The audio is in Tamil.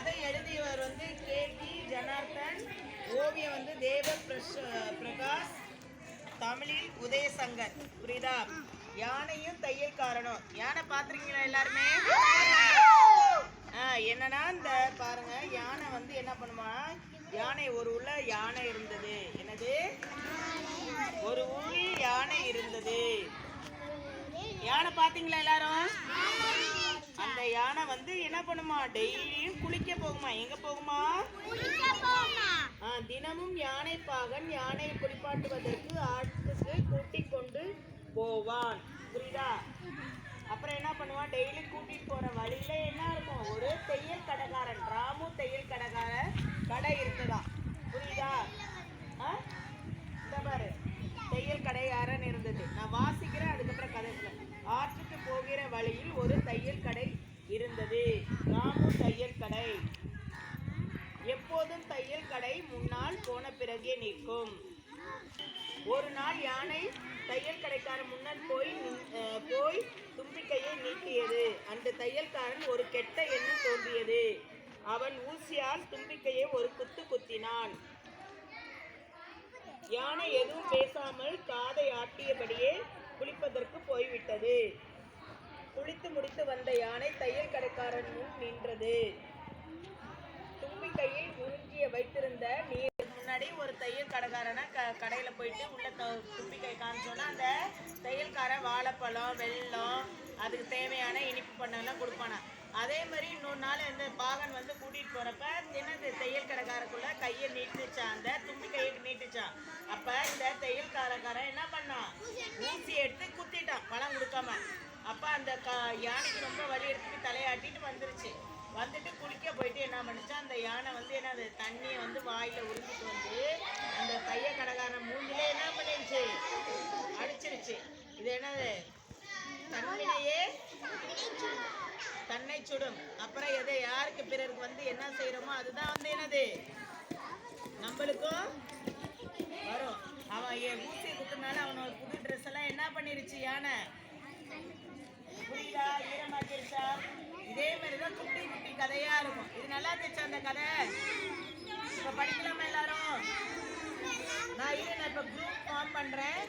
கதை எழுதியவர் வந்து கே டி ஜனார்த்தன் ஓவியம் வந்து தேவ பிரகாஷ் தமிழில் உதயசங்கர். புரியுதா? யானையும் தையல் காரணம். யானை பார்த்துருக்கீங்களா எல்லாருமே? என்னன்னா இந்த பாருங்க யானை வந்து என்ன பண்ணுமா? யானை ஒரு உள்ள யானை இருந்தது. என்னது? ஒரு உள்ளி யானை இருந்தது. யானை பார்த்தீங்களா எல்லாரும்? யானை வந்து என்ன பண்ணுமா? டெய்லியும் குளிக்க போகுமா? எங்க போகுமா? தினமும் யானை பாகன் யானையை குளிப்பாட்டுவதற்கு ஆட்டுக்கு கூட்டிக் கொண்டு போவான். புரியுதா? அப்புறம் என்ன பண்ணுவான் டெய்லி கூட்டிட்டு போற வழியில என்ன இருக்கும்? ஒரு தையல் கடைக்காரன் ராமு தையல் கடைக்கார கடை இருந்ததா புரியுதா? இந்த பாரு. தையல் கடைக்காரன் இருந்தது நான் வாசிக்கிறேன் அதுக்கப்புறம் கதை ஆற்றுக்கு போகிற வழியில் ஒரு தையல் கடை இருந்தது ராமு தையல் கடை எப்போதும் தையல் கடை முன்னால் போன பிறகே நிற்கும். ஒரு நாள் யானை தையல் கடைக்காரன் முன்னர் போய் போய் தும்பிக்கையை நீட்டியது. அந்த தையல்காரன் ஒரு கெட்ட எண்ணம் தோன்றியது. அவன் ஊசியால் தும்பிக்கையை ஒரு குத்து குத்தினான். யானை எதுவும் பேசாமல் காதை ஆட்டியபடியே குளிப்பதற்கு போய்விட்டது. குளித்து முடித்து வந்த யானை தையல் கடைக்காரன் முன் நின்றது. தையல் க கடையில் போயிட்டு உள்ள துப்பி தும்பிக்கை காமிச்சோன்னா அந்த தையல்காரன் வாழைப்பழம் வெள்ளம் அதுக்கு தேவையான இனிப்பு பண்ணலாம் கொடுப்பானா. அதே மாதிரி இன்னொரு நாள் இந்த பாகன் வந்து கூட்டிகிட்டு போகிறப்ப என்னது தையல் கடைக்காரக்குள்ள கையை நீட்டுச்சான் அந்த தும்பிக்கையை நீட்டுச்சான் அப்போ இந்த தையல்காரக்காரன் என்ன பண்ணான்? ஊசி எடுத்து குத்திட்டான். பழம் கொடுக்காம. அப்போ அந்த க யானைக்கு ரொம்ப வலி எடுத்துட்டு தலையாட்டிட்டு வந்துருச்சு. வந்துட்டு குளிக்க போயிட்டு என்ன பண்ணுச்சா அந்த யானை வந்து என்னது தண்ணியை வந்து வாயில உறிஞ்சிட்டு வந்து அந்த பைய கடகான மூஞ்சிலே என்ன பண்ணிருச்சு? அடிச்சிருச்சு. இது என்னது? தன்னிலேயே தன்னை சுடும். அப்புறம் எதை யாருக்கு பிறருக்கு வந்து என்ன செய்யறோமோ அதுதான் வந்து என்னது? நம்மளுக்கும் வரும். அவன் என் ஊசியை குத்துனால அவனோட புது ட்ரெஸ் எல்லாம் என்ன பண்ணிருச்சு யானை? புரியுதா? ஈரமாக்கிருச்சா இதே மாதிரி தான் குட்டி குட்டி கதையா இருக்கும். இது நல்லா இருந்துச்சு அந்த கதை? இப்ப படிக்கலாமா எல்லாரும்? நான் இரு நான் இப்ப குரூப் ஃபார்ம் பண்றேன்.